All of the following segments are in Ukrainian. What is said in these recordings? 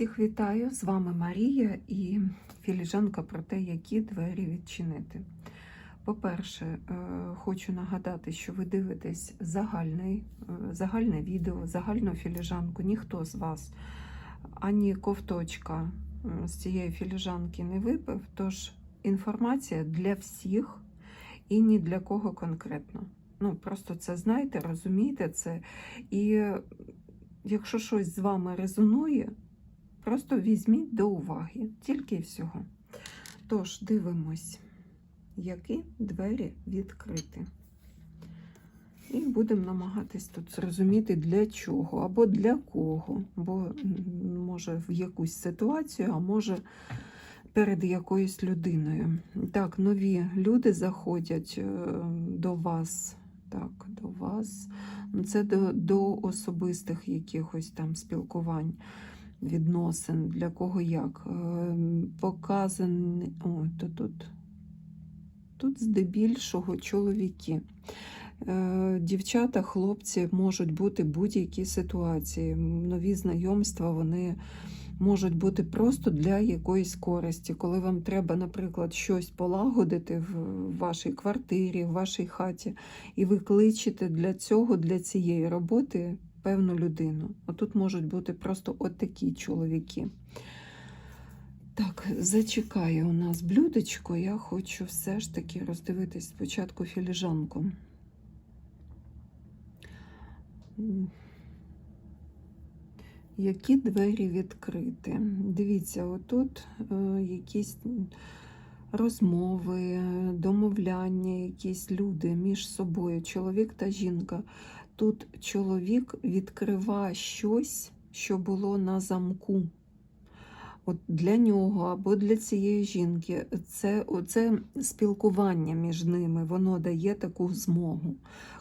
Всіх вітаю! З вами Марія і філіжанка про те, які двері відчинити. По-перше, е, хочу нагадати, що ви дивитесь загальний, е, загальне відео, загальну філіжанку. Ніхто з вас ані ковточка е, з цієї філіжанки не випив, тож інформація для всіх і ні для кого конкретно. Ну, просто це знаєте, розумієте це. І якщо щось з вами резонує, Просто візьміть до уваги, тільки і всього. Тож, дивимось, які двері відкрити. І будемо намагатись тут зрозуміти, для чого або для кого. Бо може в якусь ситуацію, а може перед якоюсь людиною. Так, нові люди заходять е, до вас. Так, до вас. Це до, до особистих якихось там спілкувань відносин, для кого як. Показаний. О, то тут, тут здебільшого чоловіки. Е, Дівчата, хлопці можуть бути будь-які ситуації. Нові знайомства вони можуть бути просто для якоїсь користі. Коли вам треба, наприклад, щось полагодити в вашій квартирі, в вашій хаті, і ви кличете для цього, для цієї роботи певну людину. Отут можуть бути просто отакі чоловіки. Так, зачекає у нас блюдечко. Я хочу все ж таки роздивитись спочатку філіжанку. Які двері відкрити? Дивіться, отут е, якісь розмови, домовляння, якісь люди між собою, чоловік та жінка. Тут чоловік відкриває щось, що було на замку. От Для нього або для цієї жінки це, це спілкування між ними, воно дає таку змогу,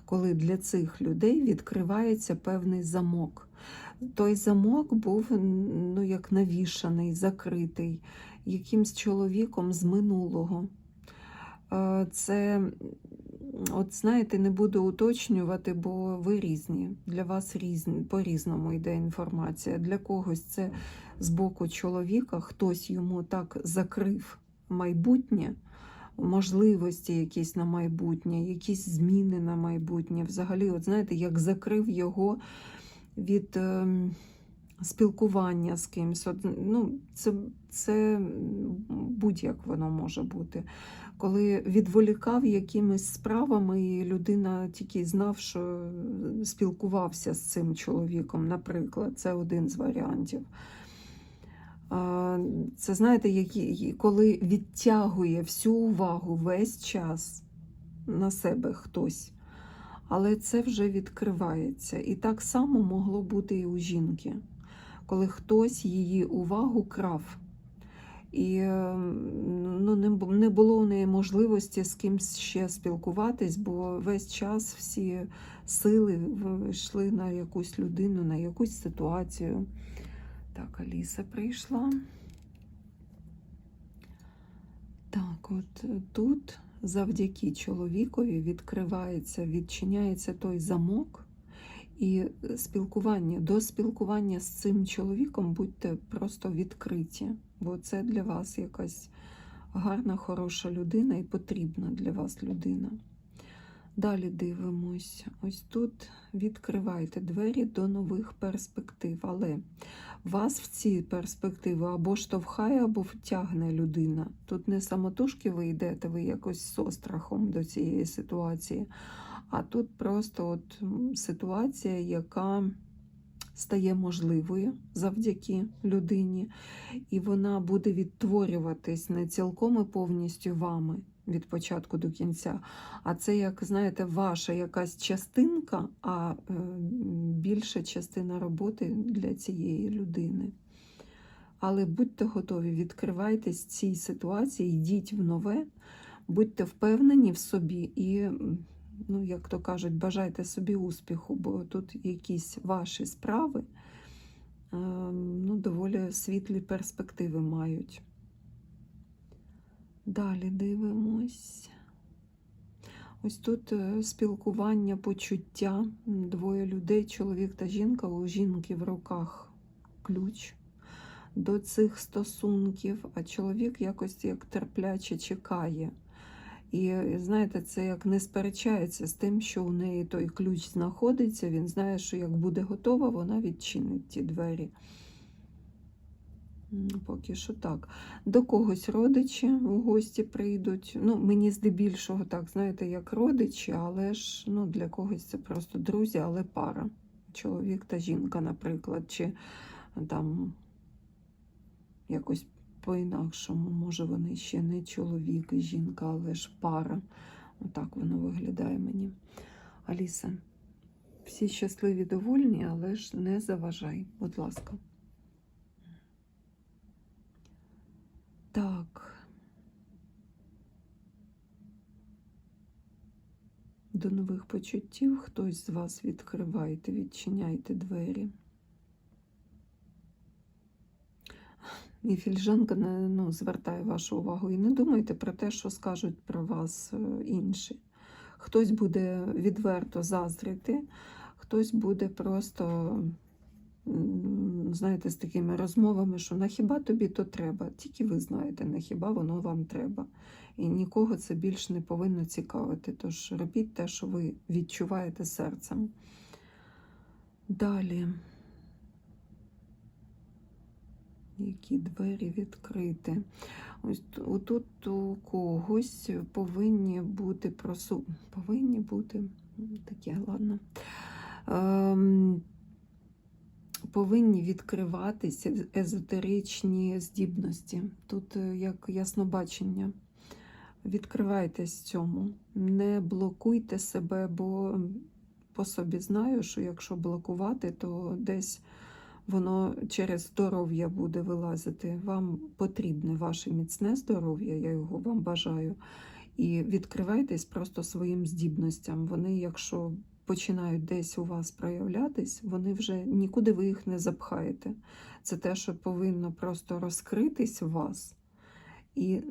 коли для цих людей відкривається певний замок. Той замок був ну, як навішаний, закритий якимсь чоловіком з минулого. Е, Це От знаєте, не буду уточнювати, бо ви різні. Для вас різні, по-різному йде інформація. Для когось це з боку чоловіка, хтось йому так закрив майбутнє, можливості якісь на майбутнє, якісь зміни на майбутнє. Взагалі, от знаєте, як закрив його від. Спілкування з кимось, ну, це це будь-як воно може бути коли відволікав якимись справами, і людина тільки знав, що спілкувався з цим чоловіком, наприклад, це один з варіантів. Це знаєте, коли відтягує всю увагу весь час на себе хтось. Але це вже відкривається. І так само могло бути і у жінки, коли хтось її увагу крав. І ем, ну, не було у неї можливості з кимось ще спілкуватись, бо весь час всі сили йшли на якусь людину, на якусь ситуацію. Так, Аліса прийшла. Так, от тут завдяки чоловікові відкривається, відчиняється той замок. І спілкування до спілкування з цим чоловіком будьте просто відкриті бо це для вас якась гарна, хороша людина і потрібна для вас людина. Далі дивимось, ось тут відкривайте двері до нових перспектив, але вас в ці перспективи або штовхає, або втягне людина. Тут не самотужки ви йдете, ви якось з острахом до цієї ситуації, а тут просто от ситуація, яка стає можливою завдяки людині, і вона буде відтворюватись не цілком і повністю вами від початку до кінця. А це, як знаєте, ваша якась частинка, а е, більша частина роботи для цієї людини. Але будьте готові, відкривайтесь цій ситуації, йдіть в нове, будьте впевнені в собі і ну, як то кажуть, бажайте собі успіху, бо тут якісь ваші справи ем, ну, доволі світлі перспективи мають. Далі дивимось. Ось тут е, спілкування, почуття, двоє людей, чоловік та жінка, у жінки в руках ключ. до цих стосунків, а чоловік якось як терпляче чекає. І знаєте, це як не сперечається з тим, що у неї той ключ знаходиться. Він знає, що як буде готова, вона відчинить ті двері. Поки що так. До когось родичі у гості прийдуть. Ну, мені здебільшого так, знаєте, як родичі, але ж ну, для когось це просто друзі, але пара. Чоловік та жінка, наприклад, чи там якось по-інакшому. Може, вони ще не чоловік і жінка, але ж пара. Отак воно виглядає мені. Аліса, всі щасливі, довольні, але ж не заважай, будь ласка. Так. До нових почуттів хтось з вас відкривайте, відчиняйте двері. І фільжанка ну, звертає вашу увагу. І не думайте про те, що скажуть про вас е, інші. Хтось буде відверто заздрити, хтось буде просто, знаєте, з такими розмовами, що на хіба тобі то треба? Тільки ви знаєте, на хіба воно вам треба. І нікого це більш не повинно цікавити. Тож робіть те, що ви відчуваєте серцем. Далі. Які двері відкрити. Ось т- отут у когось повинні бути просу... повинні бути таке, ладно. Ем, повинні відкриватися езотеричні здібності. Тут е, як яснобачення. Відкривайтесь цьому, не блокуйте себе, бо по собі знаю, що якщо блокувати, то десь воно через здоров'я буде вилазити. Вам потрібне ваше міцне здоров'я, я його вам бажаю. І відкривайтесь просто своїм здібностям. Вони, якщо починають десь у вас проявлятись, вони вже нікуди ви їх не запхаєте. Це те, що повинно просто розкритись у вас. І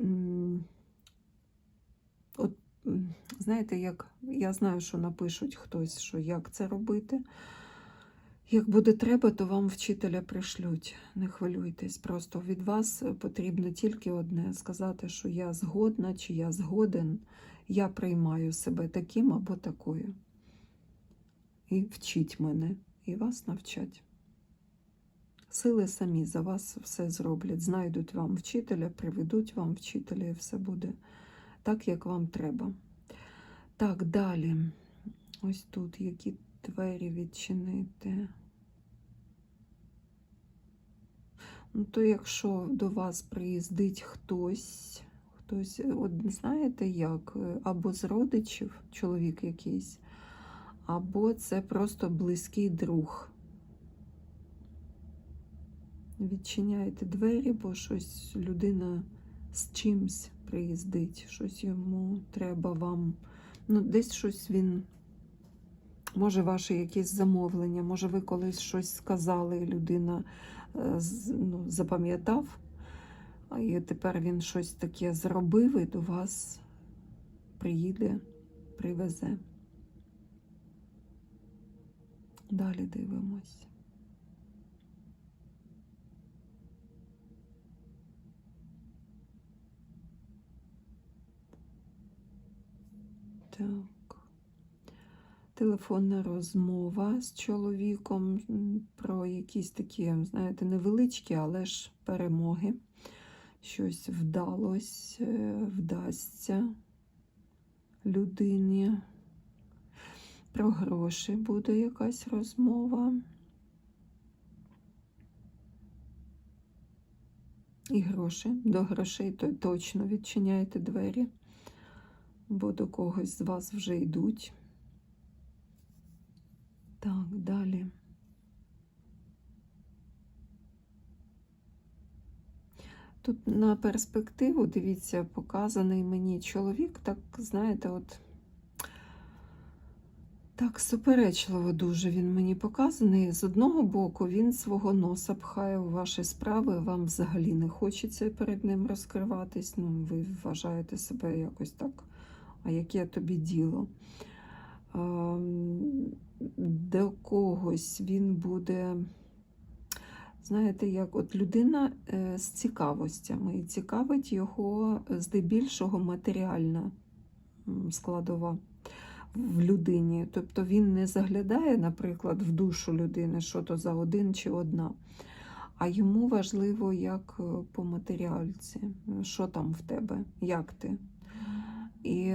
от, знаєте, як я знаю, що напишуть хтось, що як це робити. Як буде треба, то вам вчителя пришлють. Не хвилюйтесь. Просто від вас потрібно тільки одне сказати, що я згодна чи я згоден, я приймаю себе таким або такою. І вчіть мене, і вас навчать. Сили самі за вас все зроблять, знайдуть вам вчителя, приведуть вам вчителя, і все буде так, як вам треба. Так, далі. Ось тут які двері відчинити. Ну, то якщо до вас приїздить хтось, хтось, от знаєте як, е, або з родичів, чоловік якийсь, або це просто близький друг. Відчиняйте двері, бо щось людина з чимсь приїздить, щось йому треба вам. Ну, десь щось він. Може, ваше якесь замовлення, може, ви колись щось сказали, людина ну, запам'ятав, і тепер він щось таке зробив і до вас приїде, привезе. Далі дивимось. Так. Телефонна розмова з чоловіком про якісь такі, знаєте, невеличкі, але ж перемоги. Щось вдалось, е, вдасться людині. Про гроші буде якась розмова. І гроші. До грошей то точно відчиняйте двері, бо до когось з вас вже йдуть. Так, далі. Тут на перспективу, дивіться, показаний мені чоловік, так, знаєте, от так суперечливо дуже він мені показаний. З одного боку, він свого носа пхає у ваші справи, вам взагалі не хочеться перед ним розкриватись. Ну, ви вважаєте себе якось так, а яке тобі діло? Ем, До когось він буде Знаєте, як от людина е, з цікавостями, і цікавить його е, здебільшого матеріальна складова в людині. Тобто він не заглядає, наприклад, в душу людини, що то за один чи одна. А йому важливо, як е, по матеріальці, що там в тебе, як ти. І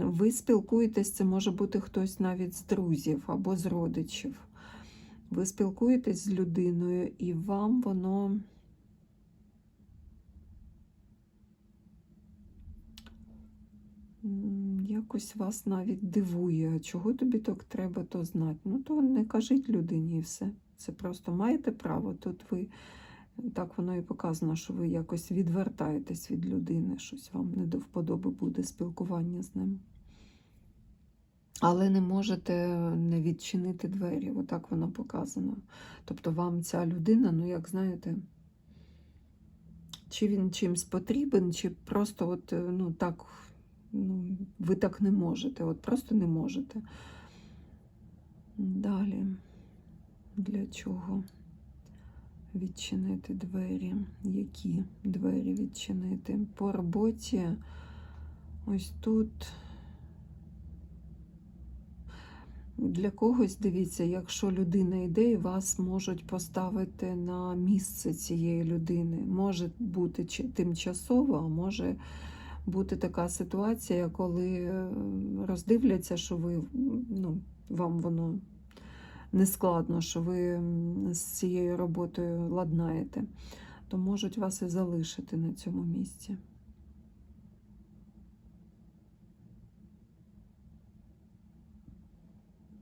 ви спілкуєтесь, це може бути хтось навіть з друзів або з родичів. Ви спілкуєтесь з людиною, і вам воно якось вас навіть дивує. Чого тобі так треба то знати? Ну, то не кажіть людині і все. Це просто маєте право. Тут ви так воно і показано, що ви якось відвертаєтесь від людини, щось вам не до вподоби буде спілкування з ним. Але не можете не відчинити двері, отак воно показано. Тобто вам ця людина, ну як знаєте, чи він чимсь потрібен, чи просто от, ну так, ну, ви так не можете, от просто не можете. Далі, для чого відчинити двері? Які двері відчинити? По роботі ось тут. Для когось, дивіться, якщо людина йде, і вас можуть поставити на місце цієї людини. Може бути тимчасово, а може бути така ситуація, коли е, роздивляться, що ви, ну, вам воно не складно, що ви з цією роботою ладнаєте, то можуть вас і залишити на цьому місці.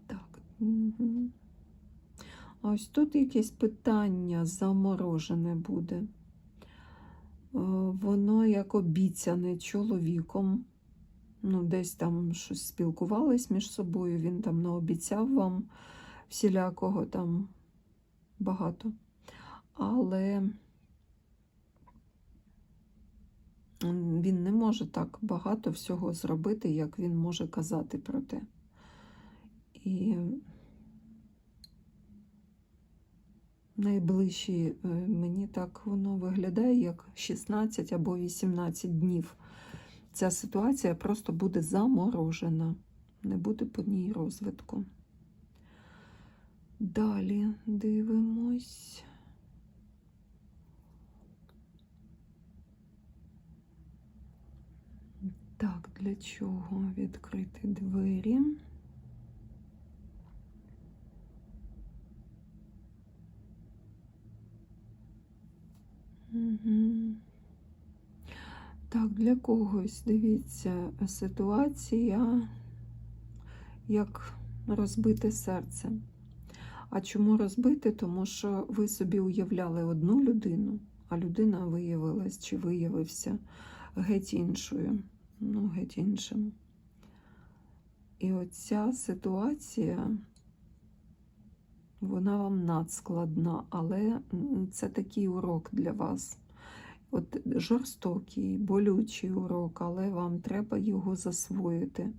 Так. Ось тут якесь питання заморожене буде. Е, Воно як обіцяне чоловіком. Ну, десь там щось спілкувались між собою, він там наобіцяв вам всілякого там багато. Але він не може так багато всього зробити, як він може казати про те. І найближчі е, мені так воно виглядає як 16 або 18 днів. Ця ситуація просто буде заморожена, не буде по ній розвитку. Далі дивимось. Так, для чого відкрити двері? Угу. Так, для когось, дивіться, ситуація, як розбите серце. А чому розбите? Тому що ви собі уявляли одну людину, а людина виявилась чи виявився геть іншою. Ну, геть іншим. І оця ситуація, вона вам надскладна, але це такий урок для вас. От жорстокий, болючий урок, але вам треба його засвоїти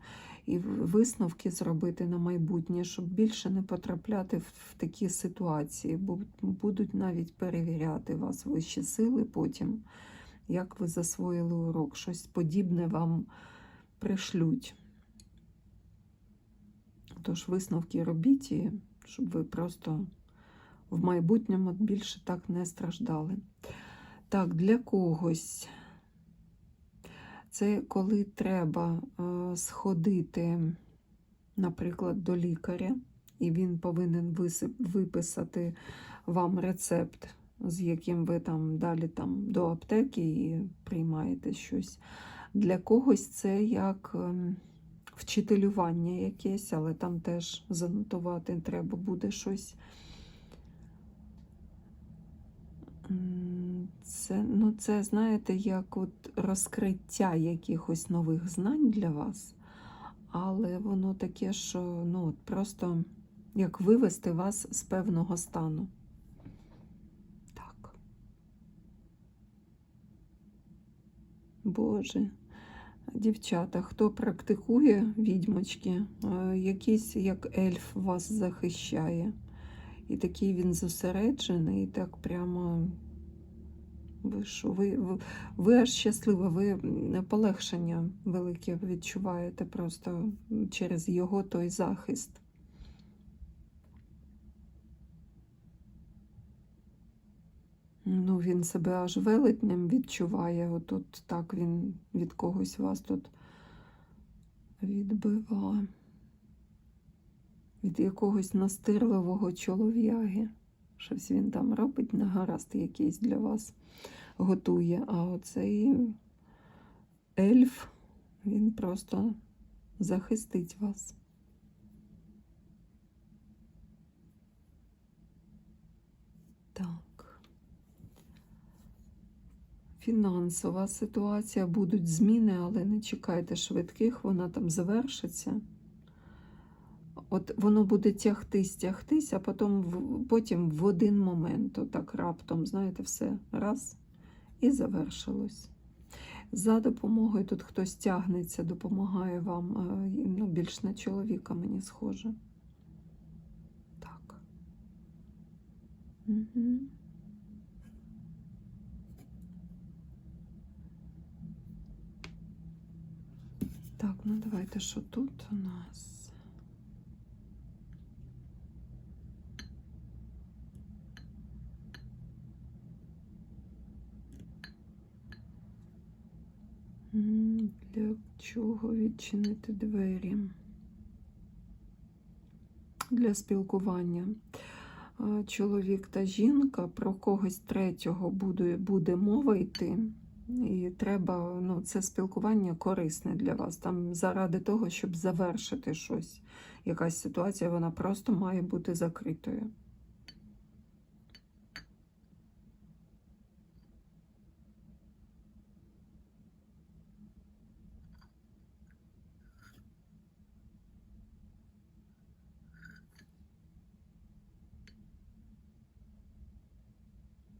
і висновки зробити на майбутнє, щоб більше не потрапляти в, такі ситуації, бо будуть навіть перевіряти вас вищі сили потім, як ви засвоїли урок. Щось подібне вам пришлють. Тож висновки робіть, щоб ви просто в майбутньому більше так не страждали. Так, для когось це коли треба е, сходити, наприклад, до лікаря, і він повинен виписати вам рецепт, з яким ви там далі там до аптеки і приймаєте щось. Для когось це як ем, вчителювання якесь, але там теж занотувати треба буде щось. Це, це, знаєте, як от розкриття якихось нових знань для вас, але воно таке, що ну, от просто як вивести вас з певного стану. Так. Боже. Дівчата, хто практикує відьмочки, е, якийсь як ельф вас захищає. І такий він зосереджений, і так прямо. Ви що, ви, ви, ви аж щаслива, ви полегшення велике відчуваєте просто через його той захист. Ну, він себе аж велетнем відчуває. Отут так він від когось вас тут відбива. Від якогось настирливого чолов'яги. Щось він там робить, негаразд якийсь для вас готує. А оцей ельф, він просто захистить вас. Так. Фінансова ситуація, будуть зміни, але не чекайте швидких, вона там завершиться. От воно буде тягтись, тягтись, а потім, потім в один момент, отак раптом, знаєте, все раз і завершилось. За допомогою тут хтось тягнеться, допомагає вам, е, ну, більш на чоловіка мені схоже. Так. Угу. Так, ну давайте, що тут у нас? Для чого відчинити двері? Для спілкування. Чоловік та жінка про когось третього буде, буде мова йти. І треба, ну, це спілкування корисне для вас. Там заради того, щоб завершити щось. Якась ситуація, вона просто має бути закритою.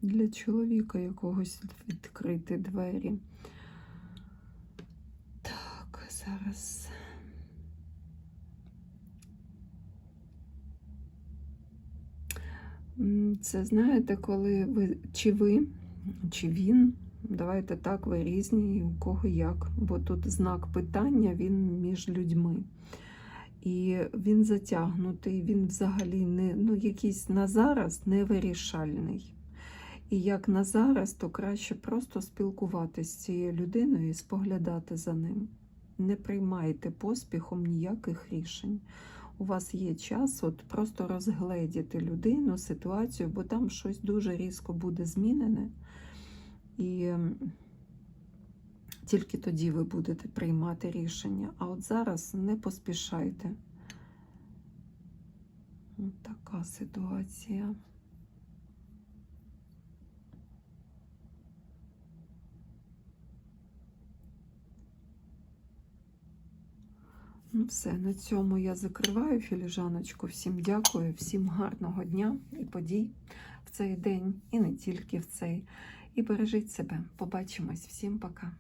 Для чоловіка якогось відкрити двері. Так, зараз. Це знаєте, коли ви чи ви, чи він, давайте так, ви різні, у кого як, бо тут знак питання він між людьми. І він затягнутий, він взагалі не ну, якийсь на зараз невирішальний. І як на зараз, то краще просто спілкуватися з цією людиною і споглядати за ним. Не приймайте поспіхом ніяких рішень. У вас є час от просто розгледіти людину, ситуацію, бо там щось дуже різко буде змінене. І тільки тоді ви будете приймати рішення. А от зараз не поспішайте. Така ситуація. Ну, все, на цьому я закриваю філіжаночку. Всім дякую, всім гарного дня і подій в цей день, і не тільки в цей. І бережіть себе. Побачимось. Всім пока.